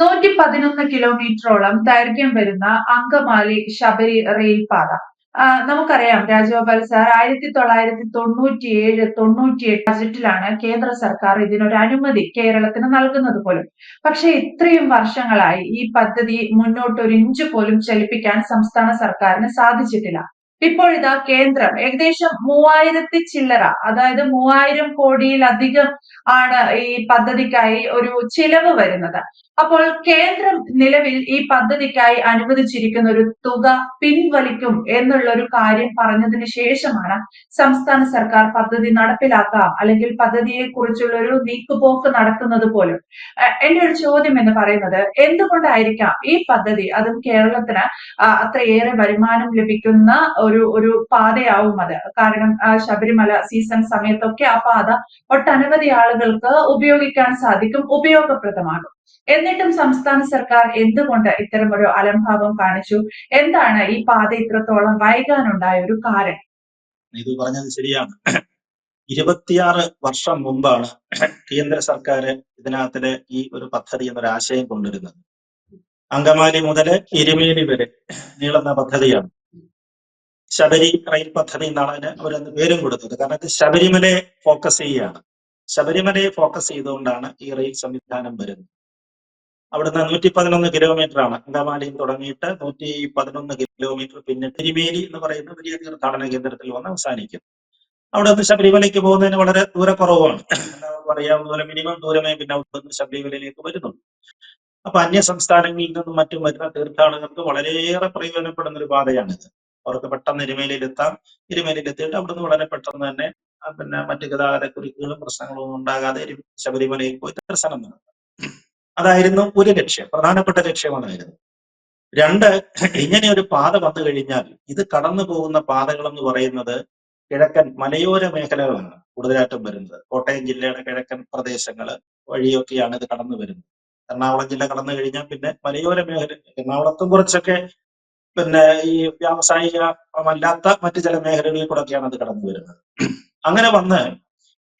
നൂറ്റി പതിനൊന്ന് കിലോമീറ്ററോളം ദൈർഘ്യം വരുന്ന അങ്കമാലി ശബരി റെയിൽപാത നമുക്കറിയാം രാജഗോപാൽ സാർ ആയിരത്തി തൊള്ളായിരത്തി തൊണ്ണൂറ്റി ഏഴ് തൊണ്ണൂറ്റി എട്ട് ബജറ്റിലാണ് കേന്ദ്ര സർക്കാർ ഇതിനൊരു അനുമതി കേരളത്തിന് നൽകുന്നത് പോലും. പക്ഷെ ഇത്രയും വർഷങ്ങളായി ഈ പദ്ധതി മുന്നോട്ട് ഒരു ഇഞ്ച് പോലും ചലിപ്പിക്കാൻ സംസ്ഥാന സർക്കാരിന് സാധിച്ചിട്ടില്ല. ഇപ്പോഴിതാ കേന്ദ്രം ഏകദേശം മൂവായിരത്തി ചില്ലറ അതായത് മൂവായിരം കോടിയിലധികം ആണ് ഈ പദ്ധതിക്കായി ഒരു ചിലവ് വരുന്നത്. അപ്പോൾ കേന്ദ്രം നിലവിൽ ഈ പദ്ധതിക്കായി അനുവദിച്ചിരിക്കുന്ന ഒരു തുക പിൻവലിക്കും എന്നുള്ള ഒരു കാര്യം പറഞ്ഞതിന് ശേഷമാണ് സംസ്ഥാന സർക്കാർ പദ്ധതി നടപ്പിലാക്കാം അല്ലെങ്കിൽ പദ്ധതിയെ കുറിച്ചുള്ള ഒരു നീക്കുപോക്ക് നടത്തുന്നത് പോലും. എന്റെ ഒരു ചോദ്യം എന്ന് പറയുന്നത് എന്തുകൊണ്ടായിരിക്കാം ഈ പദ്ധതി അതും കേരളത്തിന് അത്രയേറെ വരുമാനം ലഭിക്കുന്ന ഒരു ഒരു പാതയാവും അത്. കാരണം ശബരിമല സീസൺ സമയത്തൊക്കെ ആ പാത ഒട്ടനവധി ആളുകൾക്ക് ഉപയോഗിക്കാൻ സാധിക്കും ഉപയോഗപ്രദമാകും. എന്നിട്ടും സംസ്ഥാന സർക്കാർ എന്തുകൊണ്ട് ഇത്തരം ഒരു അലംഭാവം കാണിച്ചു? എന്താണ് ഈ പാത ഇത്രത്തോളം വൈകാനുണ്ടായ ഒരു കാരണം? ഇത് പറഞ്ഞത് ശരിയാണ്. ഇരുപത്തിയാറ് വർഷം മുമ്പാണ് കേന്ദ്ര സർക്കാർ ഇതിനകത്തിലെ ഈ ഒരു പദ്ധതി എന്നൊരു ആശയം കൊണ്ടുവരുന്നത്. അങ്കമാലി മുതൽ എരുമേലി വരെ നീളുന്ന പദ്ധതിയാണ്. ശബരി റെയിൽ പദ്ധതി എന്നാണ് അതിന് അവരന്ന് പേരും കൊടുത്തത്. കാരണം ഇത് ശബരിമലയെ ഫോക്കസ് ചെയ്യുകയാണ്. ശബരിമലയെ ഫോക്കസ് ചെയ്തുകൊണ്ടാണ് ഈ റെയിൽ സംവിധാനം വരുന്നത്. അവിടുന്ന് നൂറ്റി പതിനൊന്ന് കിലോമീറ്റർ ആണ്. അങ്കമാലിയിൽ തുടങ്ങിയിട്ട് നൂറ്റി പതിനൊന്ന് കിലോമീറ്റർ പിന്നെ തിരുമേലി എന്ന് പറയുന്ന വലിയ തീർത്ഥാടന കേന്ദ്രത്തിൽ വന്ന് അവസാനിക്കും. അവിടെ നിന്ന് ശബരിമലയ്ക്ക് പോകുന്നതിന് വളരെ ദൂരക്കുറവാണ് എല്ലാവർക്കും അറിയാവുന്നതുപോലെ മിനിമം ദൂരമേ പിന്നെ അവിടെ നിന്ന് ശബരിമലയിലേക്ക് വരുന്നുള്ളൂ. അപ്പൊ അന്യ സംസ്ഥാനങ്ങളിൽ നിന്നും മറ്റും വരുന്ന തീർത്ഥാടകർക്ക് വളരെയേറെ പ്രയോജനപ്പെടുന്ന ഒരു പാതയാണിത്. അവർക്ക് പെട്ടെന്ന് എരുമേലിയിലെത്താം എരുമേലിയിലെത്തിയിട്ട് അവിടുന്ന് വളരെ പെട്ടെന്ന് തന്നെ പിന്നെ മറ്റു ഗതാഗത കുരുക്കുകളും പ്രശ്നങ്ങളും ഉണ്ടാകാതെ ശബരിമലയിൽ പോയി ദർശനം നടത്താം. അതായിരുന്നു ഒരു ലക്ഷ്യം പ്രധാനപ്പെട്ട ലക്ഷ്യമാണായിരുന്നു. രണ്ട് ഇങ്ങനെ ഒരു പാത വന്നു കഴിഞ്ഞാൽ ഇത് കടന്നു പോകുന്ന പാതകൾ എന്ന് പറയുന്നത് കിഴക്കൻ മലയോര മേഖലകളാണ് കൂടുതലായിട്ടും വരുന്നത്. കോട്ടയം ജില്ലയുടെ കിഴക്കൻ പ്രദേശങ്ങൾ വഴിയൊക്കെയാണ് ഇത് കടന്നു വരുന്നത്. എറണാകുളം ജില്ല കടന്നു കഴിഞ്ഞാൽ പിന്നെ മലയോര മേഖല എറണാകുളത്തും കുറച്ചൊക്കെ പിന്നെ ഈ വ്യാവസായികമല്ലാത്ത മറ്റു ചില മേഖലകളിൽ കൂടെയൊക്കെയാണ് അത് കടന്നു വരുന്നത്. അങ്ങനെ വന്ന്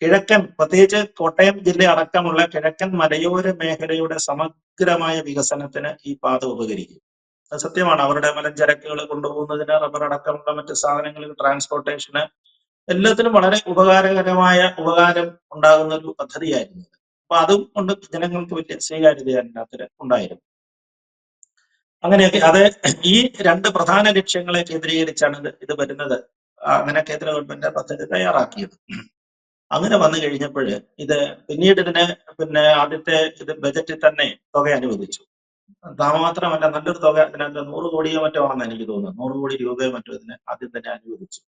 കിഴക്കൻ പ്രത്യേകിച്ച് കോട്ടയം ജില്ല അടക്കമുള്ള കിഴക്കൻ മലയോര മേഖലയുടെ സമഗ്രമായ വികസനത്തിന് ഈ പാത ഉപകരിക്കും. അത് സത്യമാണ്. അവരുടെ മലഞ്ചരക്കുകൾ കൊണ്ടുപോകുന്നതിന് റബ്ബർ അടക്കമുള്ള മറ്റ് സാധനങ്ങൾ ട്രാൻസ്പോർട്ടേഷന് എല്ലാത്തിനും വളരെ ഉപകാരകരമായ ഉപകാരം ഉണ്ടാകുന്ന ഒരു പദ്ധതിയായിരുന്നു. അപ്പൊ അതും കൊണ്ട് ജനങ്ങൾക്ക് വലിയ സ്വീകാര്യത ഉണ്ടായിരുന്നു. അങ്ങനെയൊക്കെ അത് ഈ രണ്ട് പ്രധാന ലക്ഷ്യങ്ങളെ കേന്ദ്രീകരിച്ചാണ് ഇത് ഇത് വരുന്നത്. അങ്ങനെ കേന്ദ്ര ഗവൺമെന്റ് പദ്ധതി തയ്യാറാക്കിയത്. അങ്ങനെ വന്നു കഴിഞ്ഞപ്പോൾ ഇത് പിന്നീട് ഇതിന് പിന്നെ ആദ്യത്തെ ഇത് ബജറ്റിൽ തന്നെ തുക അനുവദിച്ചു. മാത്രമല്ല നല്ലൊരു തുക ഇതിനകത്ത് നൂറ് കോടിയോ മറ്റോ ആണെന്ന് എനിക്ക് തോന്നുന്നു. നൂറ് കോടി രൂപയോ മറ്റോ ഇതിന് ആദ്യം തന്നെ അനുവദിച്ചു.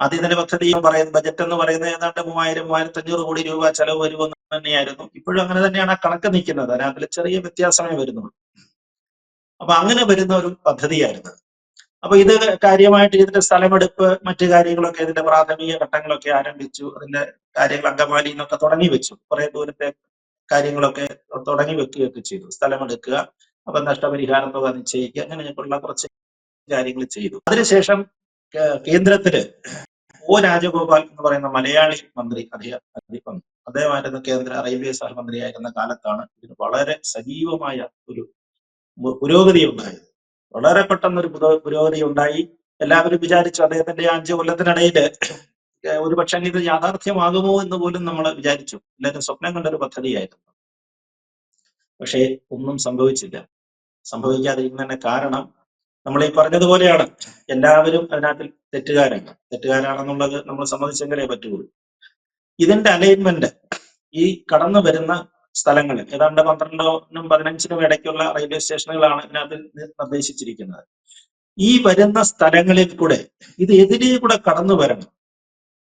ആദ്യം തന്നെ പദ്ധതി പറയുന്ന ബജറ്റ് എന്ന് പറയുന്നത് ഏതാണ്ട് മൂവായിരം മൂവായിരത്തി അഞ്ഞൂറ് കോടി രൂപ ചെലവ് വരുമെന്ന് തന്നെയായിരുന്നു. ഇപ്പോഴും അങ്ങനെ തന്നെയാണ് ആ കണക്ക് നിൽക്കുന്നത്. അതിനകത്ത് ചെറിയ വ്യത്യാസമേ വരുന്നുള്ളൂ. അപ്പൊ അങ്ങനെ വരുന്ന ഒരു പദ്ധതിയായിരുന്നു. അപ്പൊ ഇത് കാര്യമായിട്ട് ഇതിന്റെ സ്ഥലമെടുപ്പ് മറ്റു കാര്യങ്ങളൊക്കെ ഇതിന്റെ പ്രാഥമിക ഘട്ടങ്ങളൊക്കെ ആരംഭിച്ചു അതിന്റെ കാര്യങ്ങൾ അങ്കമാലി എന്നൊക്കെ തുടങ്ങി വെച്ചു. കുറെ ദൂരത്തെ കാര്യങ്ങളൊക്കെ തുടങ്ങി വെക്കുകയൊക്കെ ചെയ്തു. സ്ഥലമെടുക്കുക അപ്പൊ നഷ്ടപരിഹാരം തുക നിശ്ചയിക്കുക അങ്ങനെയൊക്കെയുള്ള കുറച്ച് കാര്യങ്ങൾ ചെയ്തു. അതിനുശേഷം കേന്ദ്രത്തിൽ ഒ രാജഗോപാൽ എന്ന് പറയുന്ന മലയാളി മന്ത്രി അദ്ദേഹം വന്നു. അദ്ദേഹമായിരുന്നു കേന്ദ്ര റെയിൽവേ സഹമന്ത്രിയായിരുന്ന കാലത്താണ് ഇതിന് വളരെ സജീവമായ ഒരു പുരോഗതി ഉണ്ടായത് വളരെ പെട്ടെന്ന് ഒരു പുരോഗതി ഉണ്ടായി എല്ലാവരും വിചാരിച്ചു അദ്ദേഹത്തിന്റെ അഞ്ച് കൊല്ലത്തിനിടയിൽ ഒരു പക്ഷേ ഇത് യാഥാർത്ഥ്യമാകുമോ എന്ന് പോലും നമ്മൾ വിചാരിച്ചു. എല്ലാവരും സ്വപ്നം കണ്ട ഒരു പദ്ധതിയായിരുന്നു. പക്ഷേ ഒന്നും സംഭവിച്ചില്ല. സംഭവിക്കാതിരിക്കുന്നതിന്റെ കാരണം നമ്മൾ ഈ പറഞ്ഞതുപോലെയാണ്. എല്ലാവരും അതിനകത്ത് തെറ്റുകാരാണ്. തെറ്റുകാരാണെന്നുള്ളത് നമ്മൾ സമ്മതിച്ചെങ്കിലേ പറ്റുള്ളൂ ഇതിന്റെ അലൈൻമെന്റ് ഈ കടന്നു വരുന്ന സ്ഥലങ്ങൾ ഏതാണ്ട് പന്ത്രണ്ടിനും പതിനഞ്ചിനും ഇടയ്ക്കുള്ള റെയിൽവേ സ്റ്റേഷനുകളാണ് ഇതിനകത്ത് നിർദ്ദേശിച്ചിരിക്കുന്നത്. ഈ വരുന്ന സ്ഥലങ്ങളിൽ കൂടെ ഇത് എതിരെ കൂടെ കടന്നു വരണം.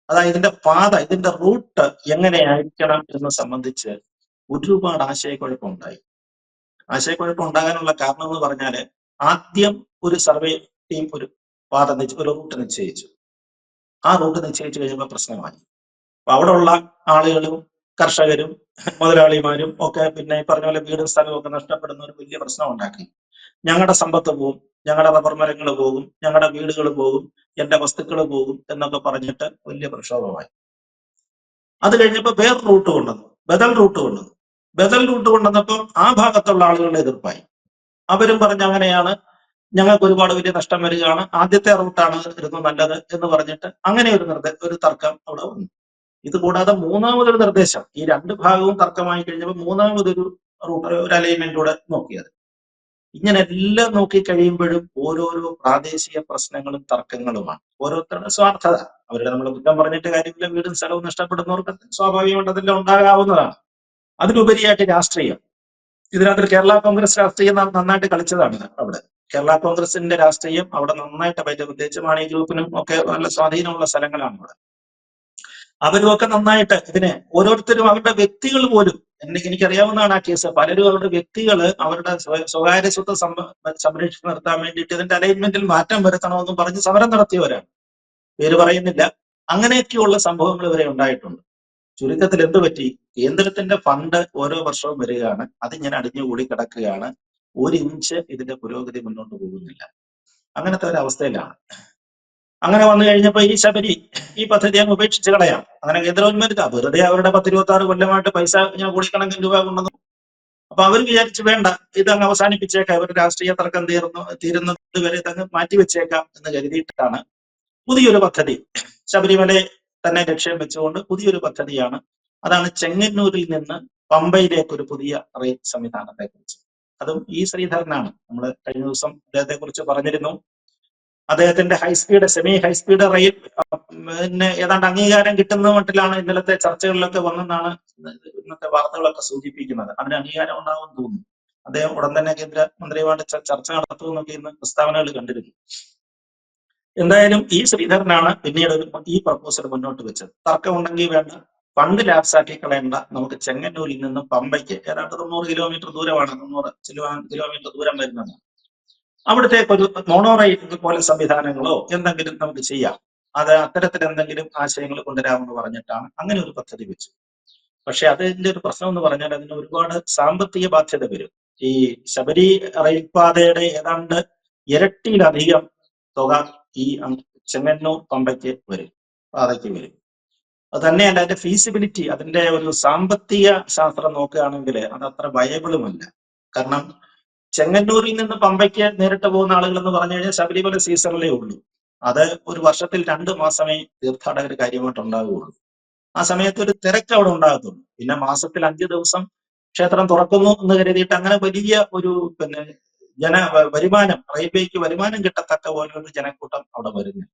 അതായത് ഇതിന്റെ പാത ഇതിന്റെ റൂട്ട് എങ്ങനെയായിരിക്കണം എന്ന് സംബന്ധിച്ച് ഒരുപാട് ആശയക്കുഴപ്പം ഉണ്ടായി ആശയക്കുഴപ്പം ഉണ്ടാകാനുള്ള കാരണം എന്ന് പറഞ്ഞാൽ ആദ്യം ഒരു സർവേ ടീം ഒരു പാത ഒരു റൂട്ട് നിശ്ചയിച്ചു. ആ റൂട്ട് നിശ്ചയിച്ചു കഴിയുമ്പോൾ പ്രശ്നമായി. അപ്പൊ അവിടെ ഉള്ള ആളുകളും കർഷകരും മുതലാളിമാരും ഒക്കെ പിന്നെ ഈ പറഞ്ഞ പോലെ വീടും സ്ഥലവും ഒക്കെ നഷ്ടപ്പെടുന്ന ഒരു വലിയ പ്രശ്നം ഉണ്ടാക്കി ഞങ്ങളുടെ സമ്പത്ത് പോകും ഞങ്ങളുടെ റബ്ബർ മരങ്ങൾ പോകും ഞങ്ങളുടെ വീടുകൾ പോകും എന്റെ വസ്തുക്കൾ പോകും എന്നൊക്കെ പറഞ്ഞിട്ട് വലിയ പ്രക്ഷോഭമായി. അത് കഴിഞ്ഞപ്പോൾ വേറെ റൂട്ട് കൊണ്ടുവന്നു ബദൽ റൂട്ട് കൊണ്ടുവന്നു. ബദൽ റൂട്ട് കൊണ്ടുവന്നപ്പോൾ ആ ഭാഗത്തുള്ള ആളുകളുടെ എതിർപ്പായി. അവരും പറഞ്ഞ അങ്ങനെയാണ് ഞങ്ങൾക്ക് ഒരുപാട് വലിയ നഷ്ടം വരികയാണ് ആദ്യത്തെ റൂട്ടാണ് ഇരുന്നു നല്ലത് എന്ന് പറഞ്ഞിട്ട് അങ്ങനെ ഒരു ഒരു തർക്കം അവിടെ വന്നു. ഇത് കൂടാതെ മൂന്നാമതൊരു നിർദ്ദേശം ഈ രണ്ട് ഭാഗവും തർക്കമായി കഴിഞ്ഞപ്പോൾ മൂന്നാമതൊരു റൂട്ട് ഒരു അലൈൻമെന്റ് കൂടെ നോക്കിയത്. ഇങ്ങനെ എല്ലാം നോക്കി കഴിയുമ്പോഴും ഓരോരോ പ്രാദേശിക പ്രശ്നങ്ങളും തർക്കങ്ങളുമാണ്. ഓരോരുത്തരുടെ സ്വാർത്ഥത. അവരുടെ നമ്മൾ കുറ്റം പറഞ്ഞിട്ട് കാര്യമില്ല വീടും സ്ഥലവും നഷ്ടപ്പെടുന്നവർക്ക് സ്വാഭാവികമായിട്ട് അതെല്ലാം ഉണ്ടാകാവുന്നതാണ്. അതിലുപരിയായിട്ട് രാഷ്ട്രീയം. ഇതിനകത്ത് കേരള കോൺഗ്രസ് രാഷ്ട്രീയം നന്നായിട്ട് കളിച്ചതാണ് അവിടെ. കേരള കോൺഗ്രസിന്റെ രാഷ്ട്രീയം അവിടെ നന്നായിട്ട് പറ്റും പ്രത്യേകിച്ച് മാണി ഗ്രൂപ്പിനും ഒക്കെ നല്ല സ്വാധീനമുള്ള സ്ഥലങ്ങളാണ് അവിടെ. അവരും ഒക്കെ നന്നായിട്ട് ഇതിനെ ഓരോരുത്തരും അവരുടെ വ്യക്തികൾ പോലും എനിക്ക് എനിക്കറിയാവുന്നതാണ് ആ കേസ്. പലരും അവരുടെ വ്യക്തികൾ അവരുടെ സ്വ- സ്വകാര്യ സ്വത്ത് സംരക്ഷിച്ചു നിർത്താൻ വേണ്ടിയിട്ട് ഇതിന്റെ അലൈൻമെന്റിൽ മാറ്റം വരുത്തണമെന്നും പറഞ്ഞ് സമരം നടത്തിയവരാണ്. പേര് പറയുന്നില്ല. അങ്ങനെയൊക്കെയുള്ള സംഭവങ്ങൾ വരെ ഉണ്ടായിട്ടുണ്ട്. ചുരുക്കത്തിൽ എന്ത് പറ്റി? കേന്ദ്രത്തിന്റെ ഫണ്ട് ഓരോ വർഷവും വരികയാണ്. അത് അതിങ്ങനെ അടിഞ്ഞുകൂടി കിടക്കുകയാണ്. ഒരു ഇഞ്ച് ഇതിന്റെ പുരോഗതി മുന്നോട്ട് പോകുന്നില്ല. അങ്ങനത്തെ ഒരു അവസ്ഥയിലാണ്. അങ്ങനെ വന്നു കഴിഞ്ഞപ്പോ ഈ ശബരി ഈ പദ്ധതി അങ്ങ് ഉപേക്ഷിച്ച് കളയാം. അങ്ങനെ കേന്ദ്ര ഗവൺമെന്റ് വെറുതെ അവരുടെ പത്തിരുപത്തി ആറ് കൊല്ലമായിട്ട് പൈസ ഞാൻ കോടിക്കണക്കിന് രൂപ കൊണ്ടുവന്നു അപ്പൊ അവർ വിചാരിച്ചു വേണ്ട ഇതങ്ങ് അവസാനിപ്പിച്ചേക്കാം. ഇവരുടെ രാഷ്ട്രീയ തർക്കം തീർന്നു തീരുന്നത് വരെ ഇതങ്ങ് മാറ്റിവെച്ചേക്കാം എന്ന് കരുതിയിട്ടാണ് പുതിയൊരു പദ്ധതി. ശബരിമലയെ തന്നെ ലക്ഷ്യം വെച്ചുകൊണ്ട് പുതിയൊരു പദ്ധതിയാണ്. അതാണ് ചെങ്ങന്നൂരിൽ നിന്ന് പമ്പയിലേക്ക് ഒരു പുതിയ റെയിൽ സംവിധാനത്തെ കുറിച്ച് അതും ഈ ശ്രീധരനാണ്. നമ്മൾ കഴിഞ്ഞ ദിവസം അദ്ദേഹത്തെ കുറിച്ച് പറഞ്ഞിരുന്നു. അദ്ദേഹത്തിന്റെ ഹൈസ്പീഡ് സെമി ഹൈസ്പീഡ് റെയിൽ ഏതാണ്ട് അംഗീകാരം കിട്ടുന്ന മട്ടിലാണ് ഇന്നലത്തെ ചർച്ചകളിലൊക്കെ വന്നെന്നാണ് ഇന്നത്തെ വാർത്തകളൊക്കെ സൂചിപ്പിക്കുന്നത്. അതിന് അംഗീകാരം ഉണ്ടാകുമെന്ന് തോന്നുന്നു. അദ്ദേഹം ഉടൻ തന്നെ കേന്ദ്ര മന്ത്രിയുമായിട്ട് ച- ചർച്ച നടത്തുമെന്നൊക്കെ ഇന്ന് പ്രസ്താവനകൾ കണ്ടിരുന്നു. എന്തായാലും ഈ ശ്രീധരനാണ് പിന്നീട് ഒരു ഈ പ്രപ്പോസൽ മുന്നോട്ട് വെച്ചത്. തർക്കമുണ്ടെങ്കിൽ വേണ്ട. ഫണ്ട് ലാപ്സാക്കി കളയേണ്ട. നമുക്ക് ചെങ്ങന്നൂരിൽ നിന്നും പമ്പയ്ക്ക് ഏതാണ്ട് തൊണ്ണൂറ് കിലോമീറ്റർ ദൂരമാണ്. തൊണ്ണൂറ് കിലോമീറ്റർ ദൂരം വരുന്നത്. അവിടത്തേക്ക് ഒരു മോണോ റെയിൽ പോലെ സംവിധാനങ്ങളോ എന്തെങ്കിലും നമുക്ക് ചെയ്യാം. അത് അത്തരത്തിൽ എന്തെങ്കിലും ആശയങ്ങൾ കൊണ്ടുവരാമെന്ന് പറഞ്ഞിട്ടാണ് അങ്ങനെ ഒരു പദ്ധതി വെച്ചു പക്ഷെ അതിന്റെ ഒരു പ്രശ്നം എന്ന് പറഞ്ഞാൽ അതിന് ഒരുപാട് സാമ്പത്തിക ബാധ്യത വരും. ഈ ശബരി റെയിൽപാതയുടെ ഏതാണ്ട് ഇരട്ടിയിലധികം തുക ഈ ചെങ്ങന്നൂർ പമ്പയ്ക്ക് വരും പാതയ്ക്ക് വരും. അത് തന്നെയല്ല അതിന്റെ ഫീസിബിലിറ്റി അതിന്റെ ഒരു സാമ്പത്തിക ശാസ്ത്രം നോക്കുകയാണെങ്കിൽ അത് അത്ര വയബിളുമല്ല കാരണം ചെങ്ങന്നൂരിൽ നിന്ന് പമ്പയ്ക്ക് നേരിട്ട് പോകുന്ന ആളുകൾ എന്ന് പറഞ്ഞു കഴിഞ്ഞാൽ ശബരിമല സീസണിലേ ഉള്ളൂ. അത് ഒരു വർഷത്തിൽ രണ്ട് മാസമേ തീർത്ഥാടകർ കാര്യമായിട്ട് ഉണ്ടാകുകയുള്ളൂ ആ സമയത്ത് ഒരു തിരക്ക് അവിടെ ഉണ്ടാകത്തുള്ളൂ. പിന്നെ മാസത്തിൽ അഞ്ച് ദിവസം ക്ഷേത്രം തുറക്കുന്നു എന്ന് കരുതിയിട്ട് അങ്ങനെ വലിയ ഒരു പിന്നെ ജന വരുമാനം റെയിൽവേക്ക് വരുമാനം കിട്ടത്തക്ക പോലൊരു ജനക്കൂട്ടം അവിടെ വരുന്നു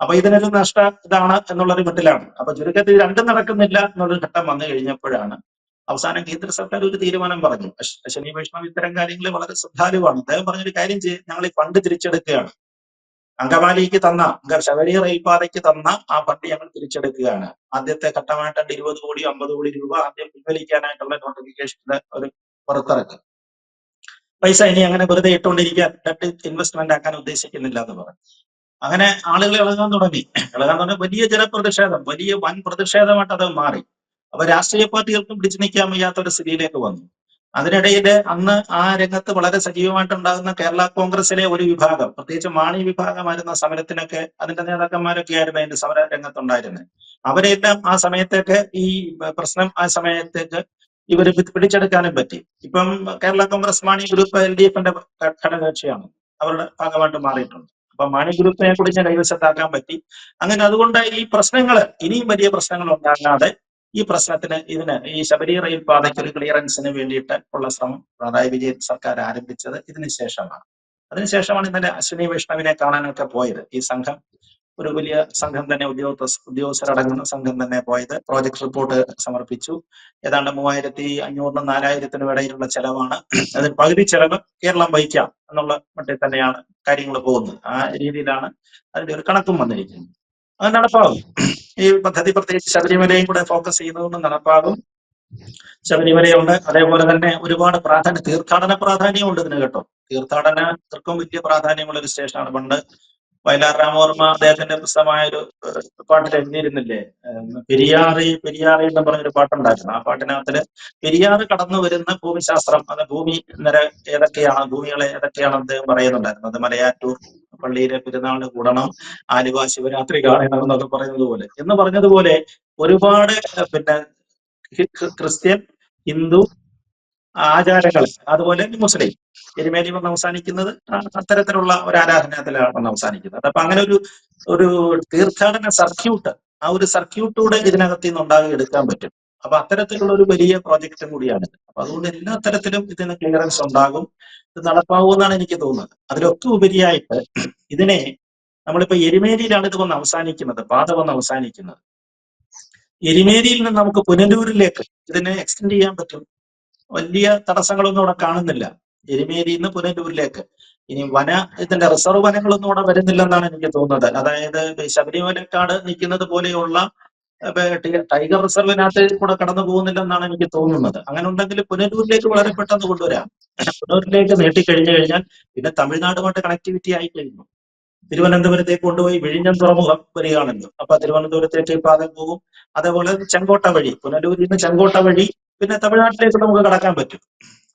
അപ്പൊ ഇതിനൊരു നഷ്ട ഇതാണ് എന്നുള്ളൊരു മട്ടിലാണ് അപ്പൊ ചുരുക്കത്തിൽ രണ്ടും നടക്കുന്നില്ല എന്നുള്ളൊരു ഘട്ടം വന്നു കഴിഞ്ഞപ്പോഴാണ് അവസാനം കേന്ദ്ര സർക്കാർ ഒരു തീരുമാനം പറഞ്ഞു. ശനി വൈഷ്ണവ ഇത്തരം കാര്യങ്ങളിൽ വളരെ ശ്രദ്ധാലുവാണ്. അദ്ദേഹം പറഞ്ഞൊരു കാര്യം ചെയ്യും ഞങ്ങൾ ഈ ഫണ്ട് തിരിച്ചെടുക്കുകയാണ്. അങ്കമാലിക്ക് തന്ന ശബരി റെയിൽപാതയ്ക്ക് തന്ന ആ ഫണ്ട് ഞങ്ങൾ തിരിച്ചെടുക്കുകയാണ്. ആദ്യത്തെ ഘട്ടമായിട്ട് ഇരുപത് കോടി അമ്പത് കോടി രൂപ ആദ്യം പിൻവലിക്കാനായിട്ടുള്ള നോട്ടിഫിക്കേഷന്റെ ഒരു പുറത്തിറക്കി. പൈസ ഇനി അങ്ങനെ വെറുതെ ഇട്ടുകൊണ്ടിരിക്കാൻ ഡെറ്റ് ഇൻവെസ്റ്റ്മെന്റ് ആക്കാൻ ഉദ്ദേശിക്കുന്നില്ല എന്ന് പറഞ്ഞു. അങ്ങനെ ആളുകൾ ഇളകാൻ തുടങ്ങി. ഇളകാൻ തുടങ്ങി. വലിയ ജനപ്രതിഷേധം വലിയ വൻ പ്രതിഷേധമായിട്ട് അത് മാറി. അപ്പൊ രാഷ്ട്രീയ പാർട്ടികൾക്കും പിടിച്ചു നിൽക്കാൻ വയ്യാത്ത ഒരു സ്ഥിതിയിലേക്ക് വന്നു. അതിനിടയിൽ അന്ന് ആ രംഗത്ത് വളരെ സജീവമായിട്ടുണ്ടാകുന്ന കേരള കോൺഗ്രസിലെ ഒരു വിഭാഗം പ്രത്യേകിച്ച് മാണി വിഭാഗമായിരുന്ന സമരത്തിനൊക്കെ അതിന്റെ നേതാക്കന്മാരൊക്കെ ആയിരുന്നു അതിന്റെ സമര രംഗത്തുണ്ടായിരുന്നത് അവരെല്ലാം ആ സമയത്തേക്ക് ഈ പ്രശ്നം ആ സമയത്തേക്ക് ഇവർ പിടിച്ചെടുക്കാനും പറ്റി. ഇപ്പം Kerala Congress Mani group L D എഫിന്റെ ഘടകകക്ഷിയാണ്. അവരുടെ ഭാഗമായിട്ട് മാറിയിട്ടുണ്ട്. അപ്പൊ മാണി ഗ്രൂപ്പിനെ കുറിച്ച് കൈവശത്താക്കാൻ പറ്റി. അങ്ങനെ അതുകൊണ്ട് ഈ പ്രശ്നങ്ങൾ ഇനിയും വലിയ പ്രശ്നങ്ങൾ ഉണ്ടാകാതെ ഈ പ്രശ്നത്തിന് ഇതിന് ഈ ശബരി റെയിൽ പാതയ്ക്ക് ഒരു ക്ലിയറൻസിന് വേണ്ടിയിട്ട് ഉള്ള ശ്രമം പിണറായി വിജയൻ സർക്കാർ ആരംഭിച്ചത് ഇതിന് ശേഷമാണ്. അതിനുശേഷമാണ് ഇന്നലെ അശ്വിനി വൈഷ്ണവിനെ കാണാനൊക്കെ പോയത്. ഈ സംഘം ഒരു വലിയ സംഘം തന്നെ ഉദ്യോഗസ്ഥ ഉദ്യോഗസ്ഥരടങ്ങുന്ന സംഘം തന്നെ പോയത്. പ്രോജക്ട് റിപ്പോർട്ട് സമർപ്പിച്ചു. ഏതാണ്ട് മൂവായിരത്തി അഞ്ഞൂറിനും നാലായിരത്തിനും ഇടയിലുള്ള ചെലവാണ്. അതിൽ പകുതി ചെലവ് കേരളം വഹിക്കാം എന്നുള്ള മട്ടിൽ തന്നെയാണ് കാര്യങ്ങൾ പോകുന്നത്. ആ രീതിയിലാണ് അതിന്റെ ഒരു കണക്കും വന്നിരിക്കുന്നത്. അത് നടപ്പാകും. ഈ പദ്ധതി പ്രത്യേകിച്ച് ശബരിമലയും കൂടെ ഫോക്കസ് ചെയ്യുന്നതുകൊണ്ട് നടപ്പാകും. ശബരിമലയുണ്ട്. അതേപോലെ തന്നെ ഒരുപാട് പ്രാധാന്യം തീർത്ഥാടന പ്രാധാന്യമുണ്ട് ഇതിന് കേട്ടോ. തീർത്ഥാടനത്തിർക്കും വലിയ പ്രാധാന്യമുള്ള ഒരു സ്റ്റേഷനാണ് പണ്ട് വയലാർ രാമവർമ്മ അദ്ദേഹത്തിന്റെ പ്രസമായ ഒരു പാട്ടിൽ എഴുതിയിരുന്നില്ലേ? പെരിയാറി പെരിയാറി എന്ന് പറഞ്ഞൊരു പാട്ടുണ്ടായിരുന്നു. ആ പാട്ടിനകത്തിൽ പെരിയാറ് കടന്നു വരുന്ന ഭൂമിശാസ്ത്രം അത് ഭൂമി നിര ഏതൊക്കെയാണ് ഭൂമികളെ ഏതൊക്കെയാണ് അദ്ദേഹം പറയുന്നുണ്ടായിരുന്നു അത് മലയാറ്റൂർ പള്ളിയിലെ പെരുന്നാളിന് കൂടണം ആലുവ ശിവരാത്രി കാണണം എന്നൊക്കെ പറയുന്നത് പോലെ എന്ന് പറഞ്ഞതുപോലെ ഒരുപാട് പിന്നെ ക്രിസ്ത്യൻ ഹിന്ദു ആചാരങ്ങൾ അതുപോലെ മുസ്ലിം. എരുമേലി വന്ന് അവസാനിക്കുന്നത് അത്തരത്തിലുള്ള ഒരു ആരാധനത്തിലാണ് വന്ന് അവസാനിക്കുന്നത്. അപ്പൊ അങ്ങനെ ഒരു ഒരു തീർത്ഥാടന സർക്യൂട്ട് ആ ഒരു സർക്യൂട്ടൂടെ ഇതിനകത്ത് നിന്ന് ഉണ്ടാകെ എടുക്കാൻ പറ്റും. അപ്പൊ അത്തരത്തിലുള്ള ഒരു വലിയ പ്രോജക്റ്റും കൂടിയാണ് അപ്പൊ അതുകൊണ്ട് എല്ലാ തരത്തിലും ഇതിന് ക്ലിയറൻസ് ഉണ്ടാകും. ഇത് നടപ്പാവുമെന്നാണ് എനിക്ക് തോന്നുന്നത്. അതിലൊക്കെ ഉപരിയായിട്ട് ഇതിനെ നമ്മളിപ്പോ എരുമേലിയിലാണ് ഇത് വന്ന് അവസാനിക്കുന്നത് പാത വന്ന് അവസാനിക്കുന്നത്. എരുമേലിയിൽ നിന്ന് നമുക്ക് പുനലൂരിലേക്ക് ഇതിനെ എക്സ്റ്റെൻഡ് ചെയ്യാൻ പറ്റും. വലിയ തടസ്സങ്ങളൊന്നും അവിടെ കാണുന്നില്ല. എരുമേലിയിൽ നിന്ന് പുനലൂരിലേക്ക്. ഇനി വന ഇതിന്റെ റിസർവ് വനങ്ങളൊന്നും അവിടെ വരുന്നില്ലെന്നാണ് എനിക്ക് തോന്നുന്നത്. അതായത് ശബരിമലക്കാട് നിൽക്കുന്നത് പോലെയുള്ള ടൈഗർ റിസർവിനകത്ത് കൂടെ കടന്നു പോകുന്നില്ലെന്നാണ് എനിക്ക് തോന്നുന്നത്. അങ്ങനെ ഉണ്ടെങ്കിൽ പുനലൂരിലേക്ക് വളരെ പെട്ടെന്ന് കൊണ്ടുവരാം. പുനലൂരിലേക്ക് നീട്ടിക്കഴിഞ്ഞു കഴിഞ്ഞാൽ പിന്നെ തമിഴ്നാടുമായിട്ട് കണക്ടിവിറ്റി ആയി കഴിഞ്ഞു തിരുവനന്തപുരത്തേക്ക് കൊണ്ടുപോയി വിഴിഞ്ഞം തുറമുഖം വരികയാണല്ലോ. അപ്പൊ തിരുവനന്തപുരത്തേക്ക് പാത പോകും. അതേപോലെ ചെങ്കോട്ട വഴി പുനലൂരിൽ നിന്ന് ചെങ്കോട്ട വഴി പിന്നെ തമിഴ്നാട്ടിലേക്ക് നമുക്ക് കടക്കാൻ പറ്റും.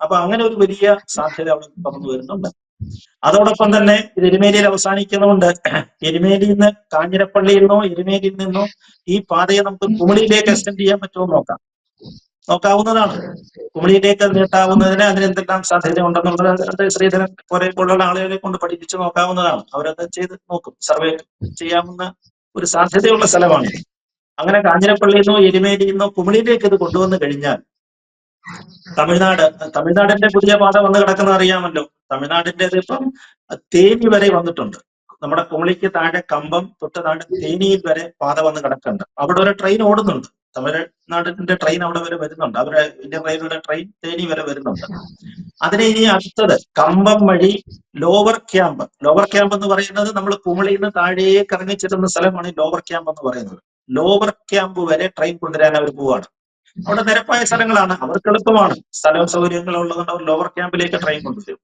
അപ്പൊ അങ്ങനെ ഒരു വലിയ സാധ്യത അവിടെ തുറന്നു വരുന്നുണ്ട്. അതോടൊപ്പം തന്നെ ഇത് എരുമേലിയിൽ അവസാനിക്കുന്നതുകൊണ്ട് എരുമേലിയിൽ നിന്ന് കാഞ്ഞിരപ്പള്ളിയിൽ നിന്നോ എരുമേലിയിൽ നിന്നോ ഈ പാതയെ നമുക്ക് കുമളിയിലേക്ക് എക്സ്റ്റെൻഡ് ചെയ്യാൻ പറ്റുമോ നോക്കാം. നോക്കാവുന്നതാണ്. കുമളിയിലേക്ക് നീട്ടാവുന്നതിന് അതിന് എന്തെല്ലാം സാധ്യത ഉണ്ടെന്നുള്ളത് അത് ശ്രീധരൻ കുറെ പോലുള്ള ആളുകളെ കൊണ്ട് പഠിപ്പിച്ച് നോക്കാവുന്നതാണ്. അവരത് ചെയ്ത് നോക്കും. സർവേ ചെയ്യാവുന്ന ഒരു സാധ്യതയുള്ള സ്ഥലമാണ്. അങ്ങനെ കാഞ്ഞിരപ്പള്ളിയിൽ നിന്നോ എരുമേലിയിൽ നിന്നോ കുമളിയിലേക്ക് ഇത് കൊണ്ടുവന്നു കഴിഞ്ഞാൽ തമിഴ്നാട് തമിഴ്നാടിന്റെ പുതിയ പാത വന്ന് കിടക്കുന്നത് അറിയാമല്ലോ. തമിഴ്നാടിന്റെ ഇപ്പം തേനി വരെ വന്നിട്ടുണ്ട്. നമ്മുടെ കുമളിക്ക് താഴെ കമ്പം തൊട്ട് താഴെ തേനിയിൽ വരെ പാത വന്ന് കിടക്കുന്നുണ്ട്. അവിടെ ഒരു ട്രെയിൻ ഓടുന്നുണ്ട്. തമിഴ്നാടിന്റെ ട്രെയിൻ അവിടെ വരെ വരുന്നുണ്ട്. അവരെ ഇന്ത്യൻ റെയിൽവേയുടെ ട്രെയിൻ തേനി വരെ വരുന്നുണ്ട്. അതിന് ഇനി അടുത്തത് കമ്പം വഴി ലോവർ ക്യാമ്പ് ലോവർ ക്യാമ്പ് എന്ന് പറയുന്നത് നമ്മൾ കുമളിയിൽ നിന്ന് താഴേക്ക് ഇറങ്ങിച്ചിരുന്ന സ്ഥലമാണ് ഈ ലോവർ ക്യാമ്പ് എന്ന് പറയുന്നത്. ലോവർ ക്യാമ്പ് വരെ ട്രെയിൻ കൊണ്ടുവരാൻ അവർ പോവാണ്. അവിടെ നിരപ്പായ സ്ഥലങ്ങളാണ്. അവർക്ക് എളുപ്പമാണ്. സ്ഥലവും സൗകര്യങ്ങളും ഉള്ളതുകൊണ്ട് അവർ ലോവർ ക്യാമ്പിലേക്ക് ട്രെയിൻ കൊണ്ടുവരും.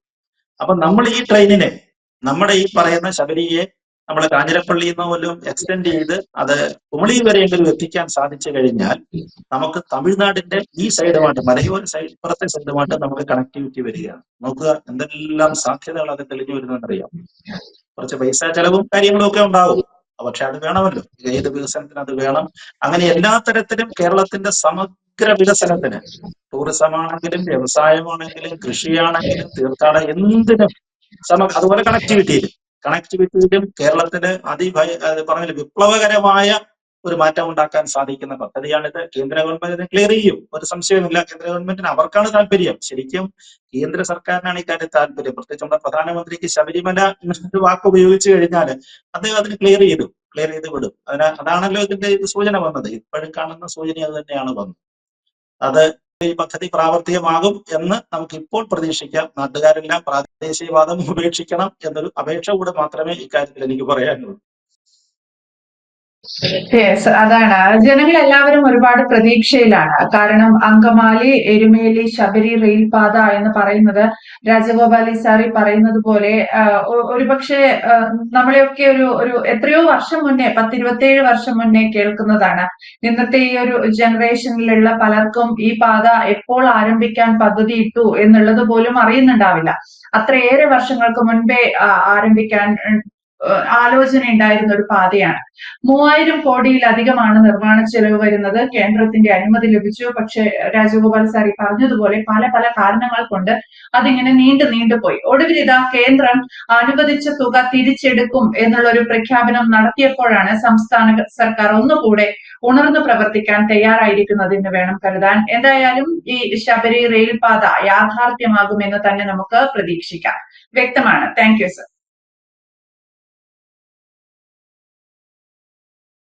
അപ്പൊ നമ്മൾ ഈ ട്രെയിനിനെ നമ്മുടെ ഈ പറയുന്ന ശബരിയെ നമ്മൾ കാഞ്ഞിരപ്പള്ളിയിൽ നിന്ന് പോലും എക്സ്റ്റെൻഡ് ചെയ്ത് അത് കുമളി വരെയെങ്കിലും എത്തിക്കാൻ സാധിച്ചു കഴിഞ്ഞാൽ നമുക്ക് തമിഴ്നാടിന്റെ ഈ സൈഡുമായിട്ട് മലയോര സൈഡ് ഇപ്പുറത്തെ സൈഡുമായിട്ട് നമുക്ക് കണക്ടിവിറ്റി വരികയാണ്. നോക്കുക എന്തെല്ലാം സാധ്യതകൾ അത് തെളിഞ്ഞു വരുന്നതെന്നറിയാം കുറച്ച് പൈസ ചെലവും കാര്യങ്ങളും ഒക്കെ ഉണ്ടാവും. പക്ഷെ അത് വേണമല്ലോ. ഏത് വികസനത്തിന് അത് വേണം. അങ്ങനെ എല്ലാ തരത്തിലും കേരളത്തിന്റെ സമഗ്ര വികസനത്തിന് ടൂറിസം ആണെങ്കിലും വ്യവസായമാണെങ്കിലും കൃഷിയാണെങ്കിലും തീർത്ഥാടനം എന്തിനും സമ അതുപോലെ കണക്ടിവിറ്റിയിലും കണക്ടിവിറ്റിയിലും കേരളത്തിന് അതിഭയ പറഞ്ഞ വിപ്ലവകരമായ ഒരു മാറ്റം ഉണ്ടാക്കാൻ സാധിക്കുന്ന പദ്ധതിയാണിത്. കേന്ദ്ര ഗവൺമെന്റ് ക്ലിയർ ചെയ്യും. ഒരു സംശയവുമില്ല. കേന്ദ്ര ഗവൺമെന്റിന് അവർക്കാണ് താല്പര്യം. ശരിക്കും കേന്ദ്ര സർക്കാരിനാണ് ഇക്കാര്യം താല്പര്യം. പ്രത്യേകിച്ച് നമ്മുടെ പ്രധാനമന്ത്രിക്ക് ശബരിമല എന്നൊരു വാക്ക് ഉപയോഗിച്ചു കഴിഞ്ഞാൽ അദ്ദേഹം അതിന് ക്ലിയർ ചെയ്തു. ക്ലിയർ ചെയ്ത് വിടും. അതിന് അതാണല്ലോ ഇതിന്റെ സൂചന വന്നത്. ഇപ്പോഴും കാണുന്ന സൂചന അത് തന്നെയാണ് വന്നത്. അത് ഈ പദ്ധതി പ്രാവർത്തികമാകും എന്ന് നമുക്ക് ഇപ്പോൾ പ്രതീക്ഷിക്കാം. നാട്ടുകാരെല്ലാം പ്രാദേശികവാദം ഉപേക്ഷിക്കണം എന്നൊരു അപേക്ഷ കൂടെ മാത്രമേ ഇക്കാര്യത്തിൽ എനിക്ക് പറയാനുള്ളൂ. യെസ് അതാണ്. ജനങ്ങൾ എല്ലാവരും ഒരുപാട് പ്രതീക്ഷയിലാണ്. കാരണം അങ്കമാലി എരുമേലി ശബരി റെയിൽപാത എന്ന് പറയുന്നത് രാജഗോപാലി സാറി പറയുന്നത് പോലെ ഒരുപക്ഷെ നമ്മളെയൊക്കെ ഒരു ഒരു എത്രയോ വർഷം മുന്നേ പത്തിരുപത്തേഴ് വർഷം മുന്നേ കേൾക്കുന്നതാണ്. ഇന്നത്തെ ഈ ഒരു ജനറേഷനിലുള്ള പലർക്കും ഈ പാത എപ്പോൾ ആരംഭിക്കാൻ പദ്ധതി ഇട്ടു എന്നുള്ളത് പോലും അറിയുന്നുണ്ടാവില്ല. അത്രയേറെ വർഷങ്ങൾക്ക് മുൻപേ ആരംഭിക്കാൻ ആലോചന ഉണ്ടായിരുന്ന ഒരു പാതയാണ്. മൂവായിരം കോടിയിലധികമാണ് നിർമ്മാണ ചെലവ് വരുന്നത്. കേന്ദ്രത്തിന്റെ അനുമതി ലഭിച്ചു. പക്ഷെ രാജഗോപാൽ സാറി പറഞ്ഞതുപോലെ പല പല കാരണങ്ങൾ കൊണ്ട് അതിങ്ങനെ നീണ്ടു നീണ്ടുപോയി ഒടുവിൽ ഇതാ കേന്ദ്രം അനുവദിച്ച തുക തിരിച്ചെടുക്കും എന്നുള്ള ഒരു പ്രഖ്യാപനം നടത്തിയപ്പോഴാണ് സംസ്ഥാന സർക്കാർ ഒന്നുകൂടെ ഉണർന്നു പ്രവർത്തിക്കാൻ തയ്യാറായിരിക്കുന്നതെന്ന് വേണം കരുതാൻ. എന്തായാലും ഈ ശബരി റെയിൽപാത യാഥാർത്ഥ്യമാകുമെന്ന് തന്നെ നമുക്ക് പ്രതീക്ഷിക്കാം. വ്യക്തമാണ്. Thank you sir.